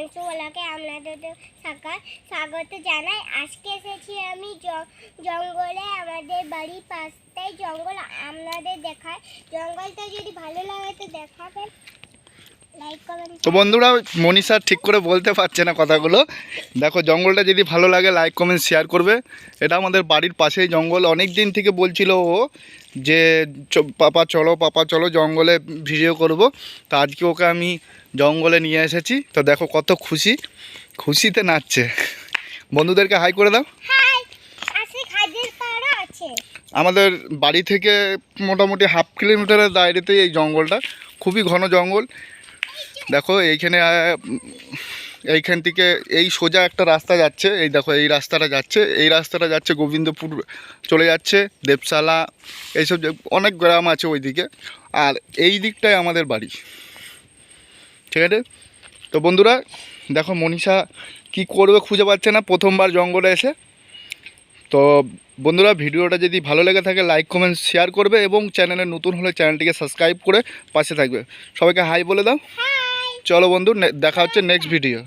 হিমাংশুওয়ালাকে আপনাদের সকাল স্বাগত জানাই। আজকে এসেছি আমি জঙ্গলে, আমাদের বাড়ির পাশটাই জঙ্গল। আপনাদের দেখায় জঙ্গলটা যদি ভালো লাগে তো দেখাবেন। তো বন্ধুরা মনীষা ঠিক করে বলতে পারছে না কথাগুলো। দেখো জঙ্গলটা যদি ভালো লাগে লাইক কমেন্ট শেয়ার করবে। এটা আমাদের বাড়ির পাশেই জঙ্গল। অনেক দিন থেকে বলছিল ও যে পাপা চলো পাপা চলো জঙ্গলে ভিডিও করব। তো আজকে ওকে আমি জঙ্গলে নিয়ে এসেছি। তো দেখো কত খুশি। খুশিতে নাচছে। বন্ধুদেরকে হাই করে দাও। আমাদের বাড়ি থেকে মোটামুটি হাফ কিলোমিটারের দায়রেতেই এই জঙ্গলটা। খুবই ঘন জঙ্গল। দেখো, এইখানে এইখান থেকে এই সোজা একটা রাস্তা যাচ্ছে। এই দেখো, এই রাস্তাটা যাচ্ছে। এই রাস্তাটা যাচ্ছে গোবিন্দপুর, চলে যাচ্ছে দেবশালা, এইসব অনেক গ্রাম আছে ওইদিকে। আর এই দিকটাই আমাদের বাড়ি। ঠিক আছে? তো বন্ধুরা, দেখো মনীষা কি করবে খুঁজে পাচ্ছে না, প্রথমবার জঙ্গলে এসে। তো বন্ধুরা, ভিডিওটা যদি ভালো লেগে থাকে, লাইক, কমেন্ট, শেয়ার করবে এবং চ্যানেলে নতুন হলে চ্যানেলটিকে সাবস্ক্রাইব করে পাশে থাকবে। সবাইকে হাই বলে দাও। হাই চলো বন্ধু দেখা হচ্ছে নেক্সট ভিডিও